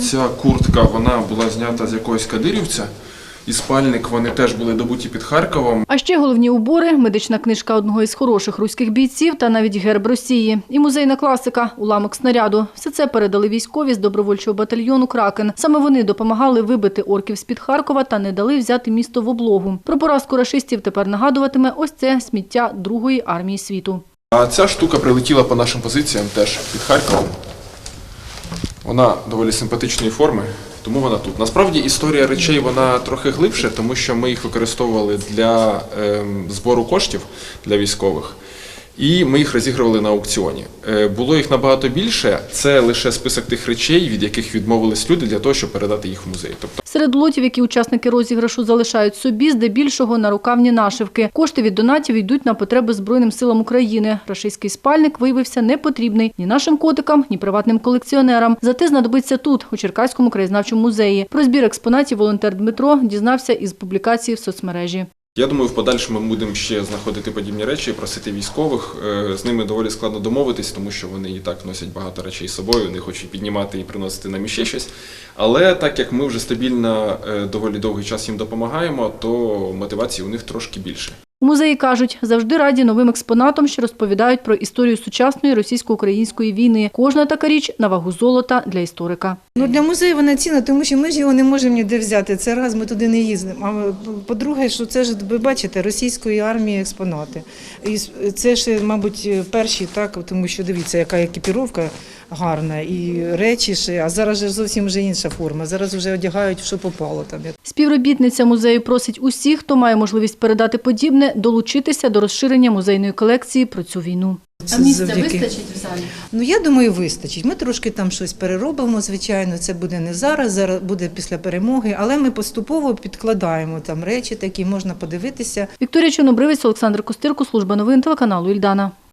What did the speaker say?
Ця куртка вона була знята з якогось кадирівця. І спальник вони теж були добуті під Харковом. А ще головні убори, медична книжка одного із хороших руських бійців та навіть герб Росії. І музейна класика уламок снаряду. Все це передали військові з добровольчого батальйону Кракен. Саме вони допомагали вибити орків з-під Харкова та не дали взяти місто в облогу. Про поразку рашистів тепер нагадуватиме ось це сміття Другої армії світу. А ця штука прилетіла по нашим позиціям теж під Харковом. Вона доволі симпатичної форми, тому вона тут. Насправді історія речей вона трохи глибше, тому що ми їх використовували для ем, збору коштів для військових. І ми їх розігрували на аукціоні. Е, Було їх набагато більше. Це лише список тих речей, від яких відмовились люди для того, щоб передати їх в музей. Тобто Серед лотів, які учасники розіграшу залишають собі, здебільшого нарукавні нашивки. Кошти від донатів йдуть на потреби Збройним силам України. Рашистський спальник виявився непотрібний ні нашим котикам, ні приватним колекціонерам. Зате знадобиться тут, у Черкаському краєзнавчому музеї. Про збір експонатів волонтер Дмитро дізнався із публікації в соцмережі. Я думаю, в подальшому ми будемо ще знаходити подібні речі, просити військових. Е, З ними доволі складно домовитись, тому що вони і так носять багато речей з собою, не хочуть піднімати і приносити нам іще щось. Але так як ми вже стабільно е, доволі довгий час їм допомагаємо, то мотивації у них трошки більше. Музеї кажуть, завжди раді новим експонатам, що розповідають про історію сучасної російсько-української війни. Кожна така річ на вагу золота для історика. Ну для музею вона цінна, тому що ми ж його не можемо ніде взяти. Це раз ми туди не їздимо. А по-друге, що це ж ви бачите російської армії експонати. І це ж, мабуть, перші, так тому що дивіться, яка екіпіровка гарна, і речі ще. А зараз же зовсім вже інша форма. Зараз вже одягають, що попало там. Співробітниця музею просить усіх, хто має можливість передати подібне, долучитися до розширення музейної колекції про цю війну. Це завдяки- в залі? Ну я думаю, вистачить. Ми трошки там щось переробимо. Звичайно, це буде не зараз, зараз буде після перемоги, але ми поступово підкладаємо там речі, такі можна подивитися. Вікторія Чорнобривець, Олександр Костирко, служба новин телеканалу Ільдана.